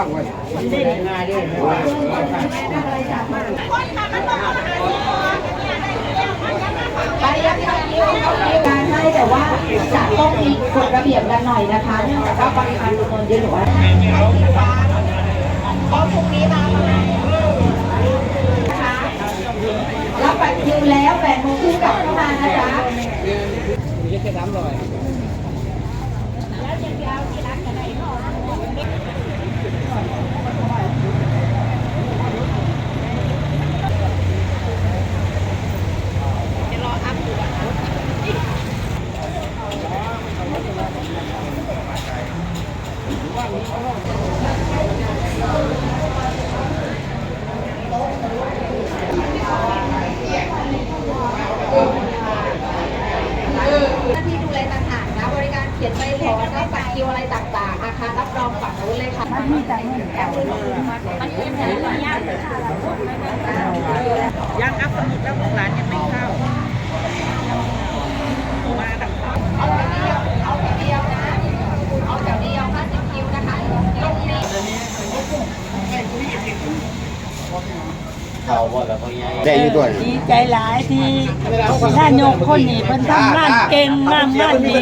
างไว้ไปยังทำคิวเขาคิวงานให้แต่ว่าจะต้องมีกฎระเบียบกันหน่อยนะคะเนื่องจากว่าปริมาณจำนวนเยอะหรือว่าก็พรุ่งนี้มานะมาณรับบัตรคิวแล้วแปดโมงครึ่งกลับเข้ามานะจ๊ะ หน้าที่ดูแลต่างหากนะบริการเขียนใบขอรับบัตรคิวอะไรต่างๆอาคารรับรองฝั่งนู้นเลยค่ะมันมีแต่เงินแอปมันเป็นอะไรยากยังอัพสมุดแล้วของร้านยังไม่เข้ามากับเอาแต่เดียวเอาแต่เดียวนะเอาแต่เดียว50คิวนะคะตรงนี้ ได้อยู่ด้วยดีใจหลายที่ท่านโยกคนนี้เพิ่นทำงานเก่งงานงานดี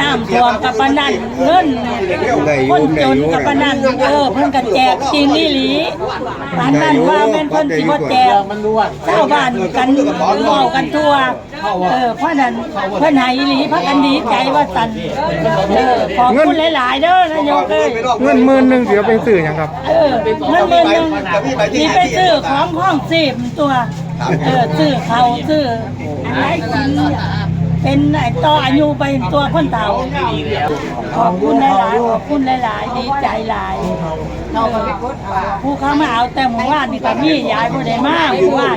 น้ำท่วมกับปานนันเงินคนจนกับปานนันเออเพิ่นก็แจกจริงนี่หลีปานนั้นว่าแม่นเพิ่นสิบ่แจกชาวบ้านกันเว้ากันทั่ว เออเพราะนั้นเพิ่นให้อีหลีพากันดีใจว่าสั่นเออขอบคุณหลาย ๆ เด้อนายกเอ้ยเงินหมื่นหนึ่งเสียไปซื้อหยังครับ เออเงินหมื่นหนึ่งนี่ไปซื้อของห้องซีบตัว เออซื้อเขาซื้ออะไรกินเป็นไอ้ต่ออายุไปตัวคนเฒ่าขอบคุณหลายๆขอบคุณหลายๆดีใจหลายผู้เข้ามาเอาแต่หมู่บ้านนี่ก็มียายบ่ได้มาหมู่บ้าน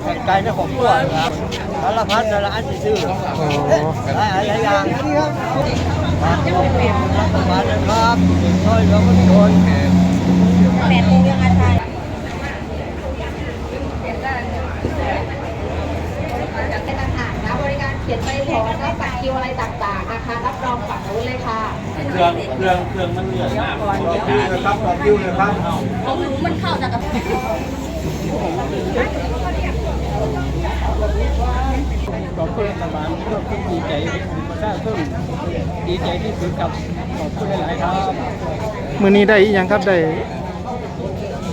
โอ้ยไกลไม่ของตัวครับสารพัดสารอันที่ซื้ออ๋อหลายหลายอย่างครับรัฐบาลนะครับช่วยเหลือคนแปดโมงยังไงไทยเป็นต่างหากนะบริการเขียนใบขอรับบั ตรคิวอะไรต่างๆอาคารรับรองฝั่งนู้นเลยค่ะเครื่องเครื่องเครื่องมันเหลือมากคิวนะครับต่อคิวนะครับขอบคุณรัฐบาลขอบคุณดีใจประชาชนดีใจที่สุดกับขอบคุณหลาย ๆ ครับมื้อนี้ได้อีหยังครับได้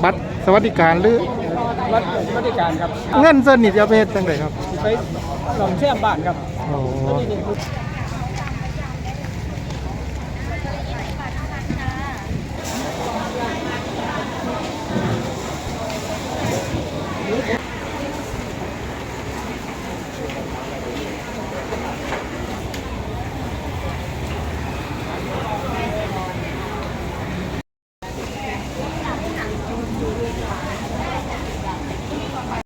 บัตรสวัสดิการหรือรัฐบริการครับ เงินเส้นนี่จะเอาไปเฮ็ดจังไดครับไปลองเชื่อมบ้านครับอ๋อ